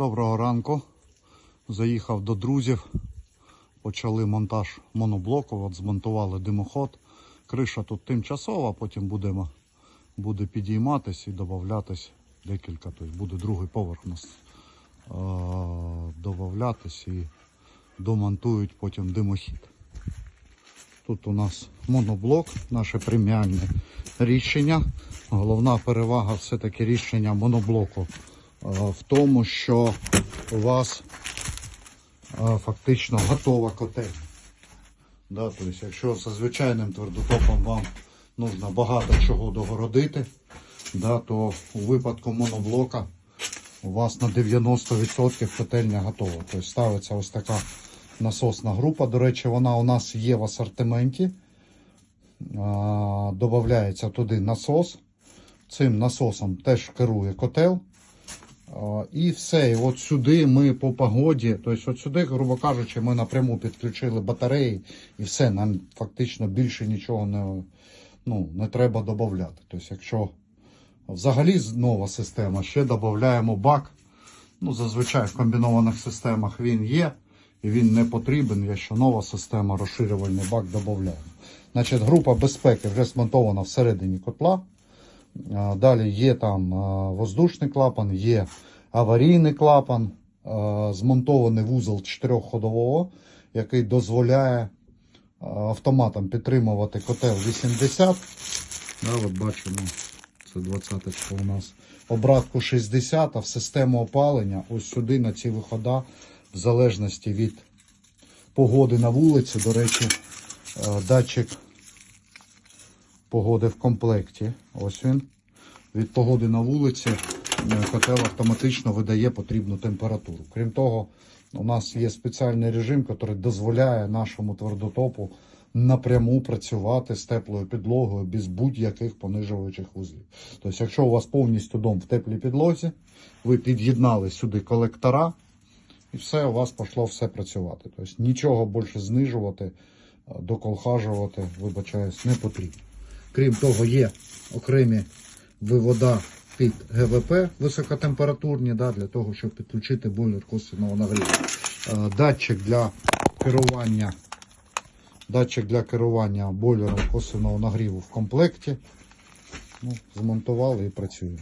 Доброго ранку. Заїхав до друзів. Почали монтаж моноблоку. От змонтували димоход. Криша тут тимчасова, потім будемо, буде підійматись і додатись декілька. Тобто буде другий поверх нас е, додатись і домонтують потім димохід. Тут у нас моноблок, наше преміальне рішення. Головна перевага все-таки рішення моноблоку в тому, що у вас е, фактично готова котельня. Да, тобто, якщо за звичайним твердотопом вам нужно багато чого догородити, да, то у випадку моноблока у вас на 90% котельня готова. Тобто ставиться ось така насосна група. До речі, вона у нас є в асортименті. Додається туди насос. Цим насосом теж керує котел. І все. І от сюди ми по погоді, тобто от сюди, грубо кажучи, ми напряму підключили батареї і все, нам фактично більше нічого не, ну, не треба додати. Тобто, якщо взагалі нова система, ще додаємо бак. Ну, зазвичай в комбінованих системах він є і він не потрібен. Якщо нова система, розширювальний бак додаємо. Значить, група безпеки вже смонтована всередині котла. Далі є там воздушний клапан, є аварійний клапан, змонтований вузол чотирьохходового, який дозволяє автоматом підтримувати котел 80. Да, от бачимо, це 20 у нас. Обратку 60, а в систему опалення ось сюди на ці виходи, в залежності від погоди на вулиці, до речі, датчик погоди в комплекті. Ось він. Від погоди на вулиці е, котел автоматично видає потрібну температуру. Крім того, у нас є спеціальний режим, який дозволяє нашому твердотопу напряму працювати з теплою підлогою без будь-яких понижувачів вузлів. Тобто, якщо у вас повністю дом в теплій підлозі, ви під'єднали сюди колектора, і все, у вас пішло все працювати. Тобто нічого більше знижувати, е, доколхажувати, вибачаюсь, не потрібно. Крім того, є окремі вивода під ГВП високотемпературні, да, для того, щоб підключити бойлер косвенного нагріву. Е, Датчик для керування, датчик для керування бойлером косвенного нагріву в комплекті. Ну, змонтували і працюємо.